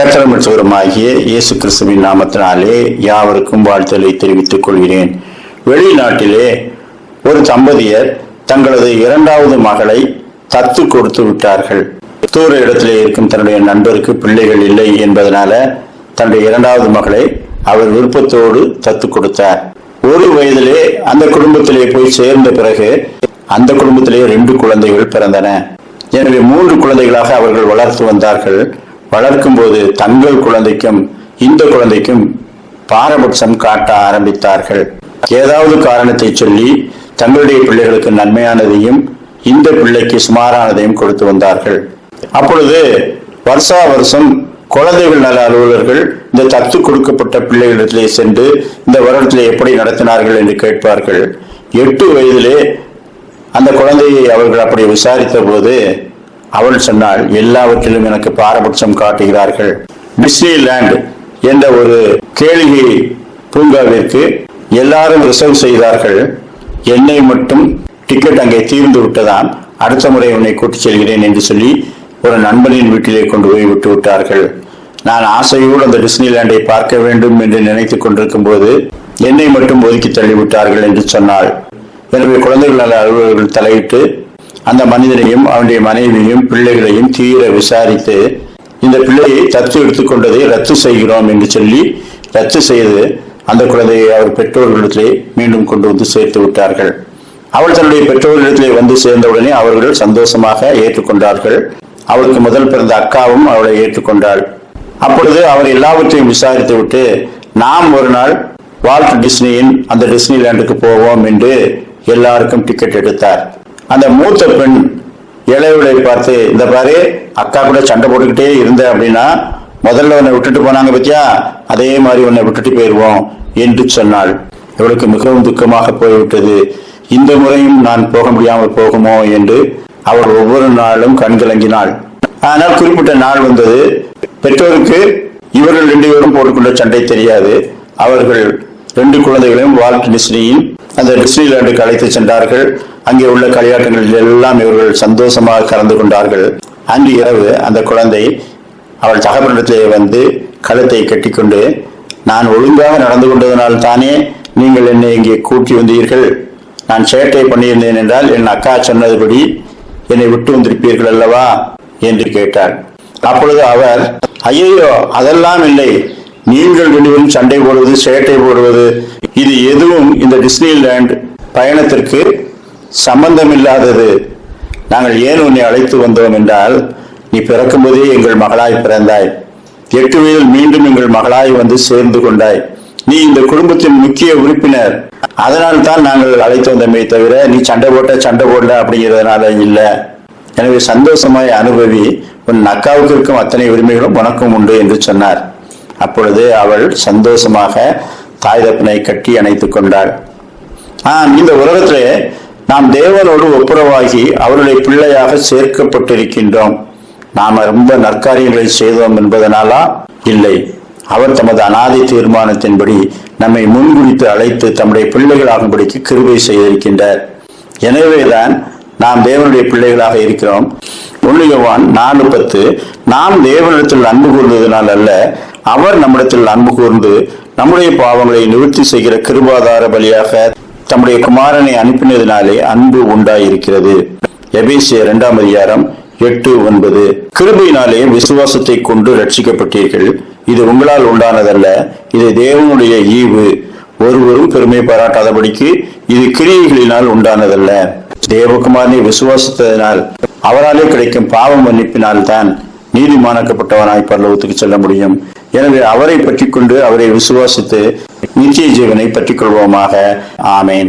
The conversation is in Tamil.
கத்திரமற்றவருமாகிய இயேசு கிறிஸ்துவின் நாமத்தினாலே யாவருக்கும் வாழ்த்தலை தெரிவித்துக் கொள்கிறேன். வெளிநாட்டிலே ஒரு தம்பதியர் தங்களது இரண்டாவது மகளை தத்து கொடுத்து விட்டார்கள். தூர இடத்திலே இருக்கும் தன்னுடைய நண்பருக்கு பிள்ளைகள் இல்லை என்பதனால தன்னுடைய இரண்டாவது மகளை அவர் விருப்பத்தோடு தத்து கொடுத்தார். ஒரு வயதிலே அந்த குடும்பத்திலே போய் சேர்ந்த பிறகு அந்த குடும்பத்திலே ரெண்டு குழந்தைகள் பிறந்தன. எனவே மூன்று குழந்தைகளாக அவர்கள் வளர்த்து வந்தார்கள். வளர்க்கும் போது தங்கள் குழந்தைக்கும் இந்த குழந்தைக்கும் பாரபட்சம் காட்ட ஆரம்பித்தார்கள். ஏதாவது காரணத்தை சொல்லி தங்களுடைய பிள்ளைகளுக்கு நன்மையானதையும் இந்த பிள்ளைக்கு சுமாரானதையும் கொடுத்து வந்தார்கள். அப்பொழுது வருஷா வருஷம் குழந்தைகள் நல அலுவலர்கள் இந்த தத்து கொடுக்கப்பட்ட பிள்ளைகளிடத்திலே சென்று இந்த வருடத்திலே எப்படி நடத்தினார்கள் என்று கேட்பார்கள். எட்டு வயதிலே அந்த குழந்தையை அவர்கள் அப்படி விசாரித்த போது அவள் சொன்னாள் எல்லாவற்றிலும் எனக்கு பாரபட்சம் காட்டுகிறார்கள். டிஸ்னிலேண்ட் என்ற ஒரு கேளிகை பூங்காவிற்கு எல்லாரும் ரிசர்வ் செய்தார்கள். என்னை மட்டும் டிக்கெட் அங்கே தீர்ந்து விட்டதாம். அடுத்த முறை உன்னை கூட்டிச் செல்கிறேன் என்று சொல்லி ஒரு நண்பனின் வீட்டிலே கொண்டு போய் விட்டு விட்டார்கள். நான் ஆசையோடு அந்த டிஸ்னிலேண்டை பார்க்க வேண்டும் என்று நினைத்துக் கொண்டிருக்கும் போது என்னை மட்டும் ஒதுக்கி தள்ளிவிட்டார்கள் என்று சொன்னாள். எனவே குழந்தைகள் நல அலுவலர்கள் தலையிட்டு அந்த மனிதனையும் அவனுடைய மனைவியையும் பிள்ளைகளையும் தீர விசாரித்து இந்த பிள்ளையை தத்து எடுத்துக்கொண்டதை ரத்து செய்கிறோம் என்று சொல்லி ரத்து செய்து அந்த குழந்தையை அவர் பெற்றோர்களிடத்திலே மீண்டும் கொண்டு வந்து சேர்த்து விட்டார்கள். அவள் தன்னுடைய பெற்றோர்களிடத்திலே வந்து சேர்ந்தவுடனே அவர்கள் சந்தோஷமாக ஏற்றுக்கொண்டார்கள். அவளுக்கு முதல் பிறந்த அக்காவும் அவளை ஏற்றுக்கொண்டாள். அப்பொழுது அவர் எல்லாவற்றையும் விசாரித்து விட்டு நாம் ஒரு நாள் வால்ட் டிஸ்னியின் அந்த டிஸ்னிலேண்டுக்கு போவோம் என்று எல்லாருக்கும் டிக்கெட் எடுத்தார். அந்த மூத்த பெண் இளையவளை பார்த்து இந்த பாரு அக்கா கூட சண்டை போட்டுக்கிட்டே இருந்த அப்படின்னா முதல்ல உன்னை விட்டுட்டு போனாங்க பத்தியா? அதே மாதிரி உன்னை விட்டுட்டு போயிடுவோம் என்று சொன்னாள். இவளுக்கு மிகவும் துக்கமாக போய்விட்டது. இந்த முறையும் நான் போக முடியாமல் போகுமோ? என்று அவள் ஒவ்வொரு நாளும் கண்கலங்கினாள் ஆனால் குறிப்பிட்ட நாள் வந்தது. பெற்றோருக்கு இவர்கள் ரெண்டு பேரும் போட்டுக்கொண்ட சண்டை தெரியாது. அவர்கள் ரெண்டு குழந்தைகளையும் வால்ட் டிஸ்னியின் அந்த டிஸ்னிலாண்டுக்கு அழைத்து சென்றார்கள். அங்கே உள்ள களியாட்டங்களில் எல்லாம் இவர்கள் சந்தோஷமாக கலந்து கொண்டார்கள். அன்று இரவு அந்த குழந்தை அவள் தகவலிடத்திலே வந்து கழுத்தை கட்டிக்கொண்டு நான் ஒழுங்காக நடந்து கொண்டதனால் தானே நீங்கள் என்னை இங்கே கூட்டி வந்தீர்கள்? நான் சேட்டை பண்ணியிருந்தேன் என்றால் என் அக்கா சொன்னதுபடி என்னை விட்டு வந்திருப்பீர்கள் அல்லவா? என்று கேட்டாள். அப்பொழுது அவர் ஐயோ அதெல்லாம் இல்லை. நீங்கள் ரெண்டு சண்டை போடுவது சேட்டை போடுவது இது எதுவும் இந்த டிஸ்னிலேண்ட் பயணத்திற்கு சம்பந்தமில்லாதது. நாங்கள் ஏன் உன்னை அழைத்து வந்தோம் என்றால் நீ பிறக்கும்போதே எங்கள் மகளாய் பிறந்தாய். எட்டு வயதில் மீண்டும் எங்கள் மகளாய் வந்து சேர்ந்து கொண்டாய். நீ இந்த குடும்பத்தின் முக்கிய உறுப்பினர். அதனால் தான் நாங்கள் அழைத்து வந்தோமே தவிர நீ சண்டை போட்ட சண்டை போடல அப்படிங்கிறதுனால இல்லை. எனவே சந்தோஷமாய் அனுபவி உன் அக்காவுக்கு இருக்கும் அத்தனை உரிமைகளும் உனக்கும் உண்டு என்று சொன்னார். அப்பொழுது அவள் சந்தோஷமாக தாய் தப்பனை கட்டி அணைத்துக் கொண்டாள். ஆம் இந்த உலகத்திலே நாம் தேவனோடு ஒப்புரவாகி அவருடைய பிள்ளையாக சேர்க்கப்பட்டிருக்கின்றோம். நாம் ரொம்ப நற்காரியங்களை செய்தோம் என்பதனாலா? இல்லை. அவர் தமது அனாதை தீர்மானத்தின்படி நம்மை முன்குறித்து அழைத்து தம்முடைய பிள்ளைகளாகும்படிக்கு கிருபை செய்திருக்கின்றார். எனவேதான் நாம் தேவனுடைய பிள்ளைகளாக இருக்கிறோம். ஒன்றியவான் நாலு பத்து நாம் தேவனிடத்தில் அன்பு கூர்ந்ததினால் அல்ல அவர் நம்மிடத்தில் அன்பு கூர்ந்து நம்முடைய பாவங்களை நிவர்த்தி செய்கிற கிருபாதார பலியாக தம்முடைய குமாரனை அனுப்பினதினாலே அன்பு உண்டாயிருக்கிறது. எபேசிய இரண்டாம் அதிகாரம் எட்டு ஒன்பது. கிருபையினாலே விசுவாசத்தை கொண்டு ரட்சிக்கப்பட்டீர்கள் இது உங்களால் உண்டானதல்ல. இது தேவனுடைய ஈவு. ஒருவரும் பெருமை பாராட்டாதபடிக்கு இது கிரியைகளினால் உண்டானதல்ல. தேவகுமாரனை விசுவாசித்ததினால் அவராலே கிடைக்கும் பாவ மன்னிப்பினால் தான் நீதிமானாக்கப்பட்டவனாய் பரலோகத்துக்கு செல்ல முடியும். எனவே அவரை பற்றி கொண்டு அவரை விசுவாசித்து நித்திய ஜீவனை பற்றிக் கொள்வோமாக ஆமேன்.